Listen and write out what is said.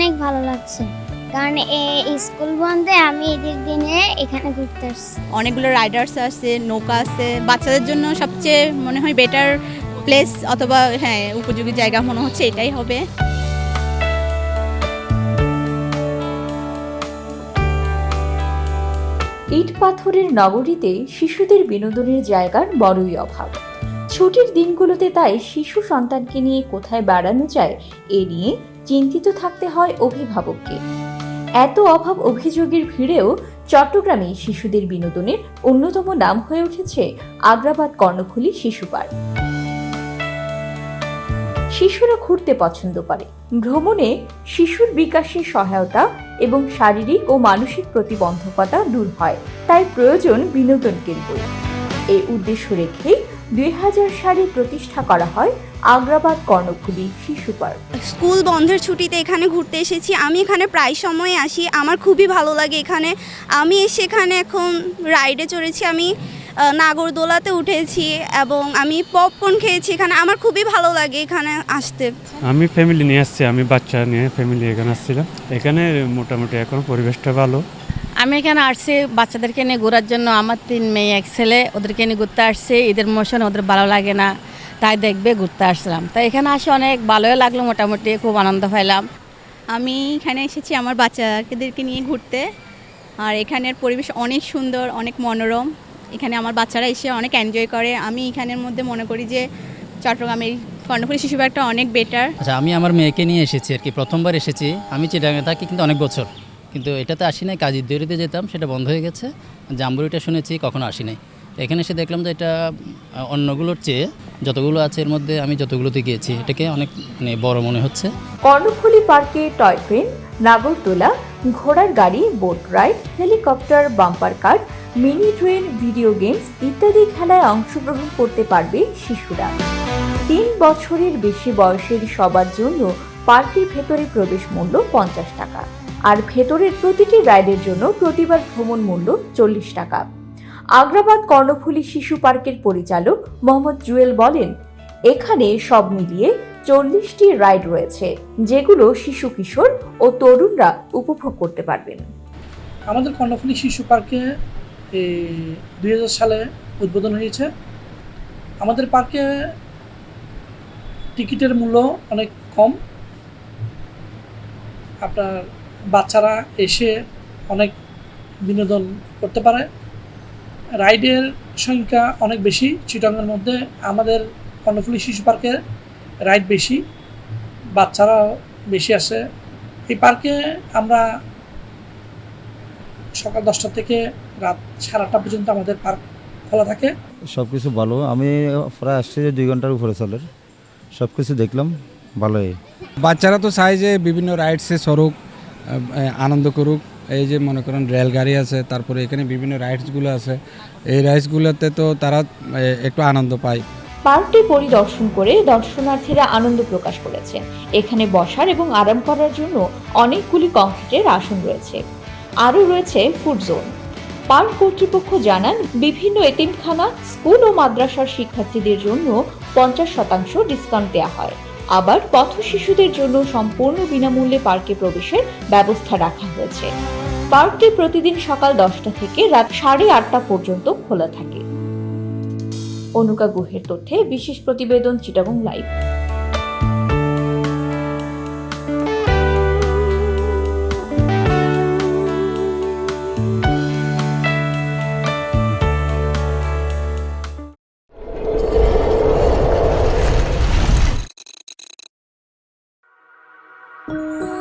অনেক ভালো লাগছে। কারণ এই স্কুল বন্ধে আমি ঈদের দিনে এখানে ঘুরতে আসছি। অনেকগুলো রাইডার্স আছে নৌকা আছে বাচ্চাদের জন্য সবচেয়ে মনে হয় বেটার প্লেস অথবা হ্যাঁ উপযোগী জায়গা মনে হচ্ছে এটাই হবে। ইট পাথরের নগরীতে শিশুদের বিনোদনের জায়গার বড়ই অভাব। ছুটির দিনগুলোতে তাই শিশু সন্তানকে নিয়ে কোথায় বেড়ানো যায়, এ নিয়ে চিন্তিত থাকতে হয় অভিভাবককে। এত অভাব অভিযোগের ভিড়েও চট্টগ্রামে শিশুদের বিনোদনের অন্যতম নাম হয়ে উঠেছে আগ্রাবাদ কর্ণফুলী শিশু পার্ক। শিশুরা ঘুরতে পছন্দ করে। ভ্রমণে শিশুর বিকাশে সহায়তা এবং শারীরিক ও মানসিক প্রতিবন্ধকতা দূর হয়, তাই প্রয়োজন বিনোদন কেন্দ্র। এই উদ্দেশ্য রেখেই দুই হাজার সালে প্রতিষ্ঠা করা হয় আগ্রাবাদ কর্ণফুলী শিশু পার্ক। স্কুল বন্ধের ছুটিতে এখানে ঘুরতে এসেছি। আমি এখানে প্রায় সময় আসি। আমার খুবই ভালো লাগে এখানে। আমি এসে এখানে এখন রাইডে চড়েছি। আমি নাগরদোলাতে উঠেছি এবং আমি পপকর্ন খেয়েছি এখানে। আমার খুবই ভালো লাগে এখানে আসতে। আমি ফ্যামিলি নিয়ে আসছি। আমি বাচ্চা নিয়ে ফ্যামিলি এখানে আসছিলাম। এখানে মোটামুটি এখন পরিবেশটা ভালো। আমি এখানে আসছি বাচ্চাদেরকে নিয়ে ঘোরার জন্য। আমার তিন মেয়ে এক ছেলে ওদেরকে নিয়ে ঘুরতে আসছে। ঈদের মৌসুমে ওদের ভালো লাগে না তাই দেখবে ঘুরতে আসলাম। তাই এখানে আসে অনেক ভালোই লাগল মোটামুটি খুব আনন্দ পাইলাম। আমি এখানে এসেছি আমার বাচ্চাদেরকে নিয়ে ঘুরতে। আর এখানের পরিবেশ অনেক সুন্দর অনেক মনোরম। এখানে আমার বাচ্চারা এসে অনেক এনজয় করে। আমি এখানের মধ্যে মনে করি যে চট্টগ্রামের কর্ণফুলী শিশু পার্কটা অনেক বেটার আচ্ছা আমি আমার মেয়েকে নিয়ে এসেছি আর কি প্রথমবার এসেছি। আমি চিটাগাঙে থাকি কিন্তু অনেক বছর। কিন্তু এটাতে আসি নাই, কাজের দেরিতে যেতাম, সেটা বন্ধ হয়ে গেছে। জাম্বুরিটা শুনেছি, কখনো আসি নাই। এখানে এসে দেখলাম যে এটা অন্যগুলোর চেয়ে যতগুলো আছে এর মধ্যে আমি যতগুলোতে গিয়েছি, এটাকে অনেক মানে বড় মনে হচ্ছে। কর্ণফুলী পার্কে টয় ট্রেন, নাগরদোলা, ঘোড়ার গাড়ি, boat ride, helicopter, bumper car mini train, video games ইত্যাদি খেলায় অংশগ্রহণ করতে পারবে শিশুরা। তিন বছরের বেশি বয়সের সবার জন্য পার্কের ভেতরে প্রবেশ মূল্য পঞ্চাশ টাকা। আর ভেতরের প্রতিটি রাইডের জন্য প্রতিবার ভ্রমণ মূল্য চল্লিশ টাকা। আগ্রাবাদ কর্ণফুলী শিশু পার্কের পরিচালক মোহাম্মদ জুয়েল বলেন, এখানে সব মিলিয়ে চল্লিশটি রাইড রয়েছে, যেগুলো শিশু কিশোর ও তরুণরা উপভোগ করতে পারবেন। আমাদের কর্ণফুলী শিশু পার্কে দুই হাজার সালে উদ্বোধন হয়েছে। আমাদের পার্কে টিকিটের মূল্য অনেক কম। আপনার বাচ্চারা এসে অনেক বিনোদন করতে পারে। রাইডের সংখ্যা অনেক বেশি। চিটংয়ের মধ্যে আমাদের কর্ণফুলি শিশু পার্কে রাইড বেশি। বাচ্চারাও বেশি আসে। এই পার্কে আমরা সকাল দশটা থেকে রাত সাড়ে আটটা পর্যন্ত আমাদের পার্ক খোলা থাকে। সব কিছু ভালো। আমি প্রায় আসছি যে দুই ঘণ্টার উপরে চলে সব কিছু দেখলাম। ভালোই। বাচ্চারা তো চায় যে বিভিন্ন রাইডসে সরুক আনন্দ করুক। এই যে মনে করেন রেলগাড়ি আছে, তারপরে এখানে বিভিন্ন রাইডসগুলো আছে। এই রাইডসগুলোতে তো তারা একটু আনন্দ পায়। পার্কটি পরিদর্শন করে দর্শনার্থীরা আনন্দ প্রকাশ করেছেন এখানে বসার এবং আরাম করার জন্য অনেকগুলি কংক্রিটের আসন রয়েছে। আরও রয়েছে ফুড জোন পার্ক কর্তৃপক্ষ জানান, বিভিন্ন এতিমখানা, স্কুল ও মাদ্রাসার শিক্ষার্থীদের জন্য পঞ্চাশ শতাংশ ডিসকাউন্ট দেওয়া হয়। আবার পথ শিশুদের জন্য সম্পূর্ণ বিনামূল্যে পার্কে প্রবেশের ব্যবস্থা রাখা হয়েছে। পার্কটি প্রতিদিন সকাল দশটা থেকে রাত সাড়ে আটটা পর্যন্ত খোলা থাকে। অনুকা গুহের তথ্যে বিশেষ প্রতিবেদন চিটাগং লাইভ। 嗯